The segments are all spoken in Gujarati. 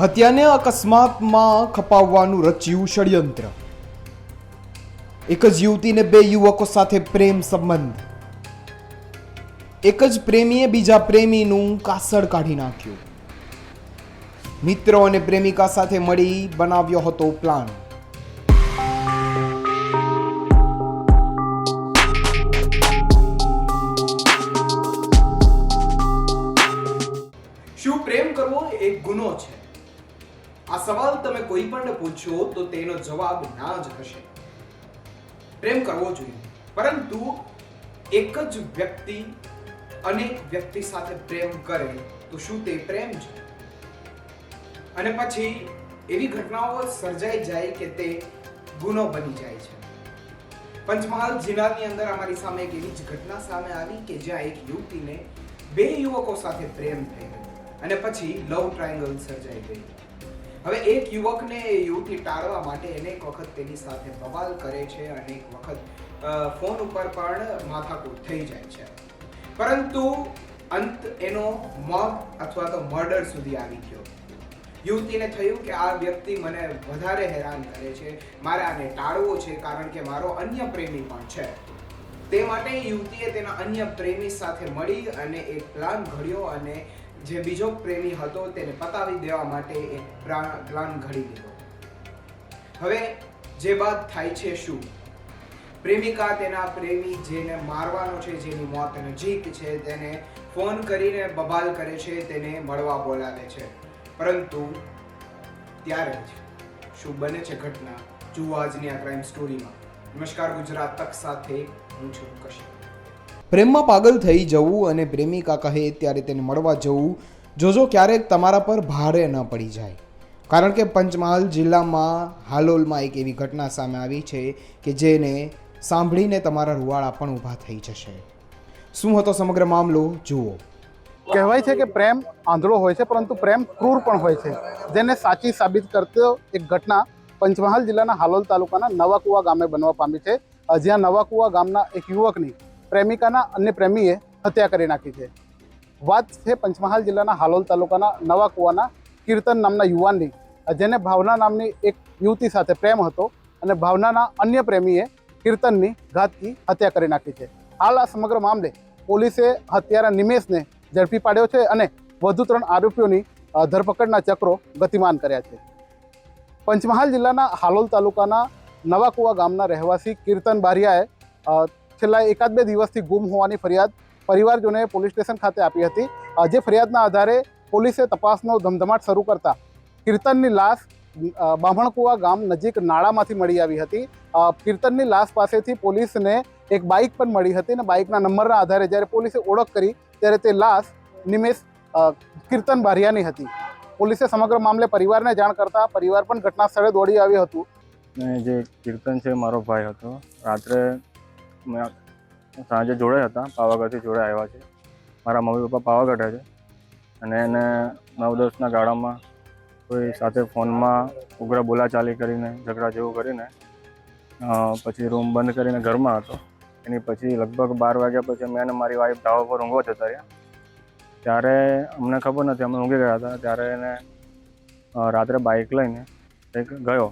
હત્યાને અકસ્માતમાં ખપાવવાનું રચ્યું ષડયંત્ર. એક જ યુવતીને બે યુવકો સાથે પ્રેમ સંબંધ. એક જ પ્રેમીએ બીજા પ્રેમીનું કાસળ કાઢી નાખ્યું. મિત્રો અને પ્રેમિકા સાથે મળી બનાવ્યો હતો પ્લાન. શું પ્રેમ કરવો એક ગુનો છે? આ સવાલ તમે કોઈ પણ પૂછો તો તેનો જવાબ ના જ હશે. પ્રેમ કરવો જોઈએ. પરંતુ એક જ વ્યક્તિ અનેક વ્યક્તિ સાથે પ્રેમ કરે તો શું તે પ્રેમ છે? અને પછી એવી ઘટનાઓ સર્જાઈ જાય કે તે ગુનો બની જાય છે. પંચમહાલ જિલ્લાની અંદર અમારી સામે એક એવી જ ઘટના સામે આવી કે જ્યાં એક યુવતીને બે યુવકો સાથે પ્રેમ થઈ અને પછી લવ ટ્રાયંગલ સર્જાઈ ગઈ. હવે એક યુવકને યુવતી ટાળવા માટે અનેક વખત તેની સાથે બવાલ કરે છે, અનેક વખત ફોન ઉપર પણ માથાકૂટ થઈ જાય છે. પરંતુ અંત એનો મોત અથવા તો મર્ડર સુધી આવી ગયો. યુવતીને થયું કે આ વ્યક્તિ મને વધારે હેરાન કરે છે, મારે આને ટાળવો છે કારણ કે મારો અન્ય પ્રેમી પણ છે. તે માટે યુવતીએ તેના અન્ય પ્રેમી સાથે મળી અને એક પ્લાન ઘડ્યો અને જે બીજો પ્રેમી હતો તેને પતાવી દેવા માટે એક પ્રાણ પ્લાન ઘડી દીધો. હવે જે વાત થાય છે શું? પ્રેમિકા તેના પ્રેમી જેને મારવાનો છે, જેની મોત નજીક છે, તેને ફોન કરીને બબાલ કરે છે, તેને મળવા બોલાવે છે. પરંતુ ત્યારે જ શું બને છે ઘટના? જુઓ આજની આ ક્રાઇમ સ્ટોરીમાં નમસ્કાર ગુજરાત તક સાથે, હું છું કશ્યપ. પ્રેમમાં પાગલ થઈ જવું અને પ્રેમિકા કહે ત્યારે તેને મળવા જવું, જોજો ક્યારેક તમારા પર ભારે ન પડી જાય. કારણ કે પંચમહાલ જિલ્લામાં હાલોલમાં એક એવી ઘટના સામે આવી છે કે જેને સાંભળીને તમારા રૂવાળા પણ ઊભા થઈ જશે. શું હતો સમગ્ર મામલો? જુઓ. કહેવાય છે કે પ્રેમ આંધળો હોય છે, પરંતુ પ્રેમ ક્રૂર પણ હોય છે. જેને સાચી સાબિત કરતો એક ઘટના પંચમહાલ જિલ્લાના હાલોલ તાલુકાના નવાકુવા ગામે બનવા પામી છે. જ્યાં નવાકુવા ગામના એક યુવકની પ્રેમિકાના અન્ય પ્રેમીએ હત્યા કરી નાખી છે. વાત છે પંચમહાલ જિલ્લાના હાલોલ તાલુકાના નવા કુવાના કીર્તન નામના યુવાનની. જેને ભાવના નામની એક યુવતી સાથે પ્રેમ હતો અને ભાવનાના અન્ય પ્રેમીએ કીર્તનની ઘાતકી હત્યા કરી નાખી છે. હાલ આ સમગ્ર મામલે પોલીસે હત્યારા નિમેશને ઝડપી પાડ્યો છે અને વધુ ત્રણ આરોપીઓની ધરપકડના ચક્રો ગતિમાન કર્યા છે. પંચમહાલ જિલ્લાના હાલોલ તાલુકાના નવાકુવા ગામના રહેવાસી કીર્તન બારિયાએ છેલ્લા એકાદ બે દિવસથી ગુમ હોવાની ફરિયાદ પરિવારજનોએ પોલીસ સ્ટેશન ખાતે આપી હતી. જે ફરિયાદના આધારે પોલીસે તપાસનો ધમધમાટ શરૂ કરતા કીર્તનની લાશ બામણકુવા ગામ નજીક નાળામાંથી મળી આવી હતી. કીર્તનની લાશ પાસેથી પોલીસને એક બાઇક પણ મળી હતી અને બાઇકના નંબરના આધારે જ્યારે પોલીસે ઓળખ કરી ત્યારે તે લાશ નિમેશ કીર્તન બારિયાની હતી. પોલીસે સમગ્ર મામલે પરિવારને જાણ કરતા પરિવાર પણ ઘટના સ્થળે દોડી આવ્યું હતું. જે કીર્તન છે મારો ભાઈ હતો. રાત્રે મેં સાંજે જોડે હતા, પાવાગઢથી જોડે આવ્યા છે. મારા મમ્મી પપ્પા પાવાગઢ છે. અને એને નવ દસના ગાળામાં કોઈ સાથે ફોનમાં ઉગ્ર બોલાચાલી કરીને, ઝઘડા જેવું કરીને પછી રૂમ બંધ કરીને ઘરમાં હતો. એની પછી લગભગ બાર વાગ્યા પછી મેં અને મારી વાઈફ ધાવા પર ઊંઘવા જતા રહ્યા. ત્યારે અમને ખબર નથી, અમે ઊંઘી ગયા હતા. ત્યારે એને રાત્રે બાઇક લઈને કંઈક ગયો.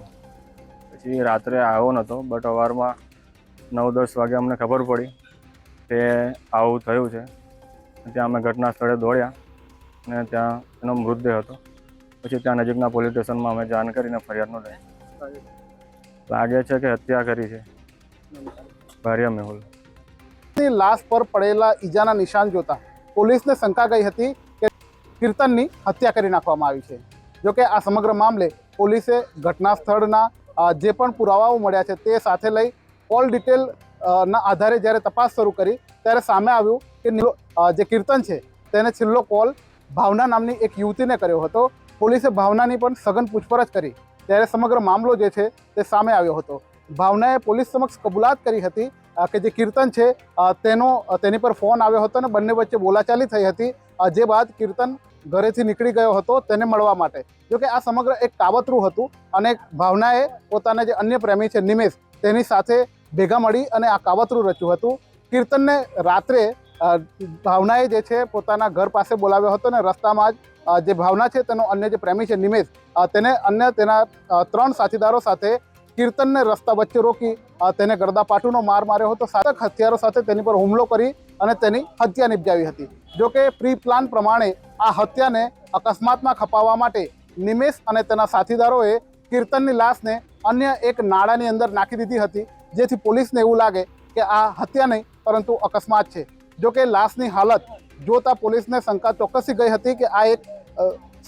પછી રાત્રે આવ્યો નહોતો બટ સવારમાં નવ દસ વાગે અમને ખબર પડી કે આવું થયું છે. ત્યાં અમે ઘટના સ્થળે દોડ્યા અને ત્યાં એનો મૃતદેહ હતો. પછી ત્યાં નજીકના પોલીસ સ્ટેશનમાં અમે જાણ કરીને ફરિયાદ નોંધાઈ. લાગે છે કે હત્યા કરી છે. ભાર્ય મેહુલ લાશ પર પડેલા ઈજાના નિશાન જોતા પોલીસને શંકા ગઈ હતી કે કીર્તનની હત્યા કરી નાખવામાં આવી છે. જોકે આ સમગ્ર મામલે પોલીસે ઘટના સ્થળના જે પણ પુરાવાઓ મળ્યા છે તે સાથે લઈ કોલ ડિટેલ ના આધારે જ્યારે તપાસ શરૂ કરી, ત્યારે સામે આવ્યું કે જે કીર્તન છે, તેને છેલ્લો કોલ ભાવના નામની એક યુવતીને કર્યો હતો. પોલીસે ભાવનાની પણ સઘન પૂછપરછ કરી. ત્યારે સમગ્ર મામલો જે છે, તે સામે આવ્યો હતો. ભાવનાએ પોલીસ સમક્ષ કબૂલાત કરી હતી કે જે કીર્તન છે તેનો તેની પર ફોન આવ્યો હતો અને બંને વચ્ચે બોલાચાલી થઈ હતી જે બાદ કીર્તન ઘરેથી નીકળી ગયો હતો તેને મળવા માટે. જોકે આ સમગ્ર એક કાવતરું હતું અને ભાવનાએ પોતાના જે અન્ય પ્રેમી છે, નિમેશ, તેની સાથે ભેગા મળી અને આ કાવતરું રચ્યું હતું. કીર્તનને રાત્રે ભાવનાએ જે છે પોતાના ઘર પાસે બોલાવ્યો હતો અને રસ્તામાં જ જે ભાવના છે તેનો અન્ય જે પ્રેમી છે નિમેશ તેને અન્ય તેના ત્રણ સાથીદારો સાથે કીર્તનને રસ્તા વચ્ચે રોકી તેને તેને ગરદાપાટુનો માર માર્યો હતો. સાતક હથિયારો સાથે તેની પર હુમલો કરી અને તેની હત્યા નિપજાવી હતી. જોકે પ્રી પ્લાન પ્રમાણે આ હત્યાને અકસ્માતમાં ખપાવવા માટે નિમેશ અને તેના સાથીદારોએ કીર્તનની લાશને અન્ય એક નાળાની અંદર નાખી દીધી હતી. જેથી પોલીસને એવું લાગે કે આ હત્યા નહીં, પરંતુ અકસ્માત છે. જો કે લાશની હાલત જોતા પોલીસને શંકા ચોક્કસી ગઈ હતી કે આ એક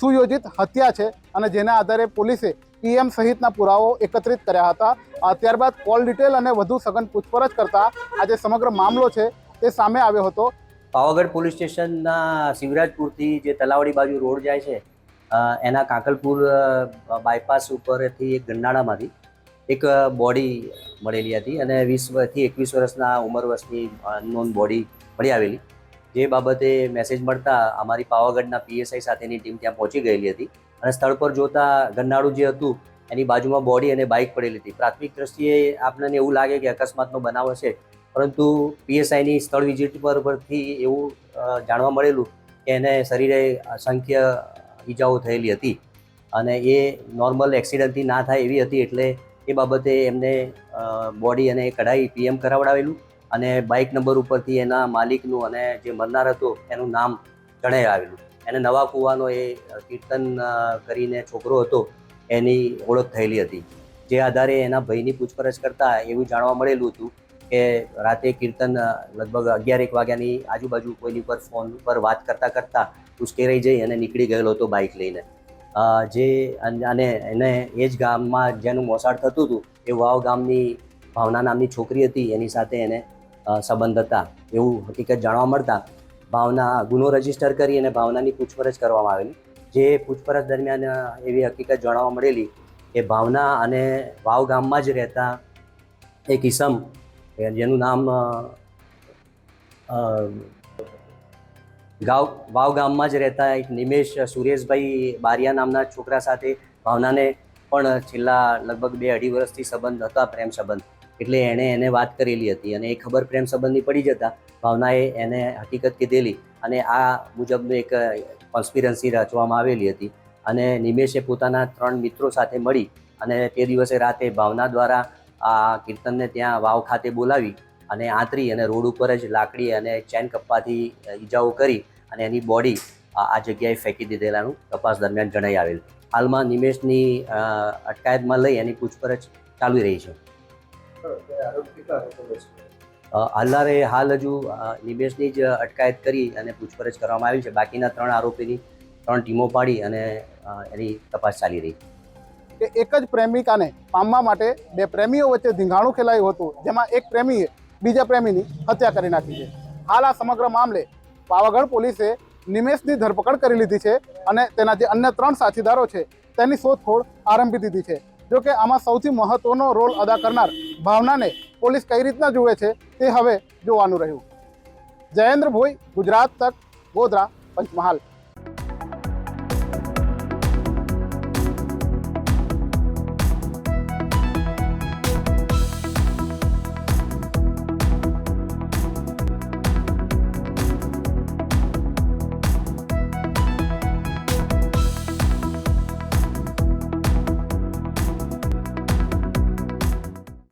સુયોજિત હત્યા છે અને જેના આધારે પોલીસે પીએમ સહિતના પુરાવો એકત્રિત કર્યા હતા. ત્યારબાદ કોલ ડિટેલ અને વધુ સઘન પૂછપરછ કરતા આજે સમગ્ર મામલો છે તે સામે આવ્યો હતો. પાવાગઢ પોલીસ સ્ટેશનના શિવરાજપુરથી જે તલાવડી બાજુ રોડ જાય છે એના કાંકલપુર બાયપાસ ઉપરથી એક ગંડાળામાંથી એક બોડી મળેલી હતી અને વીસથી એકવીસ વર્ષના ઉંમર વર્ષની અનનોન બોડી મળી આવેલી. જે બાબતે મેસેજ મળતા અમારી પાવાગઢના પીએસઆઈ સાથેની ટીમ ત્યાં પહોંચી ગયેલી હતી અને સ્થળ પર જોતા ગન્નાળું જે હતું, એની બાજુમાં બોડી અને બાઇક પડેલી હતી. પ્રાથમિક દ્રષ્ટિએ આપણને એવું લાગે કે અકસ્માતનો બનાવ હશે, પરંતુ પીએસઆઈની સ્થળ વિઝિટ પર પરથી એવું જાણવા મળેલું કે એને શરીરે અસંખ્ય ઈજાઓ થયેલી હતી અને એ નોર્મલ એક્સિડન્ટથી ના થાય એવી હતી એટલે એ બાબતે એમને બોડી અને કઢાઈ પીએમ કરાવડાવેલું અને બાઇક નંબર ઉપરથી એના માલિકનું અને જે મરનાર હતો એનું નામ જણાઈ આવેલું એને નવા કૂવાનો એ કીર્તન કરીને છોકરો હતો એની ઓળખ થયેલી હતી. જે આધારે એના ભાઈની પૂછપરછ કરતા એવું જાણવા મળેલું હતું કે રાતે કીર્તન લગભગ અગિયાર એક વાગ્યાની આજુબાજુ કોઈની પર ફોન પર વાત કરતાં કરતાં ઉશ્કેરાઈ જઈ અને નીકળી ગયેલો હતો બાઇક લઈને. જે અને એને એ જ ગામમાં જેનું મોસાળ થતું હતું, એ વાવ ગામની ભાવના નામની છોકરી હતી, એની સાથે એને સંબંધ હતા. એવું હકીકત જાણવા મળતા ભાવના, ગુનો રજિસ્ટર કરી અને ભાવનાની પૂછપરછ કરવામાં આવેલી. જે પૂછપરછ દરમિયાન એવી હકીકત જાણવા મળેલી કે ભાવના અને વાવ ગામમાં જ રહેતા એક ઈસમ કે જેનું નામ ગાવ, વાવ ગામમાં જ રહેતા એક નિમેશ સુરેશભાઈ બારિયા નામના છોકરા સાથે ભાવનાને પણ છેલ્લા લગભગ બે અઢી વર્ષથી સંબંધ હતા, પ્રેમ સંબંધ. એટલે એણે એને વાત કરેલી હતી અને એ ખબર પ્રેમ સંબંધની પડી જતા ભાવનાએ એને હકીકત કીધેલી અને આ મુજબનું એક કોન્સ્પિરન્સી રચવામાં આવેલી હતી અને નિમેશે પોતાના ત્રણ મિત્રો સાથે મળી અને તે દિવસે રાતે ભાવના દ્વારા આ કીર્તનને ત્યાં વાવ ખાતે બોલાવી અને આંતરી અને રોડ ઉપર જ લાકડી અને ચેન કપ્પાથી ઈજાઓ કરી અને એની બોડી આ જગ્યાએ ફેંકી દીધેલાનું તપાસ દરમિયાન જણાઈ આવેલ. હાલમાં નિમેશની અટકાયતમાં લઈ એની પૂછપરછ ચાલુ રહી છે. હાલનારે હાલ હજુ નિમેશની જ અટકાયત કરી અને પૂછપરછ કરવામાં આવી છે. બાકીના ત્રણ આરોપીની ત્રણ ટીમો પાડી અને એની તપાસ ચાલી રહી કે એક જ પ્રેમિકાને પામવા માટે બે પ્રેમીઓ વચ્ચે ધીંગાણું ખેલાયું હતું, જેમાં એક પ્રેમીએ બીજા પ્રેમીની હત્યા કરી નાખી છે. હાલ આ સમગ્ર મામલે પાવાગઢ પોલીસે નિમેશની ધરપકડ કરી લીધી છે અને તેના જે અન્ય ત્રણ સાથીદારો છે તેની શોધખોળ આરંભી દીધી છે. જો કે આમાં સૌથી મહત્વનો રોલ અદા કરનાર ભાવનાને પોલીસ કઈ રીતના જુએ છે તે હવે જોવાનું રહ્યું. જયેન્દ્ર ભોઈ ગુજરાત તક, ગોધરા, પંચમહાલ.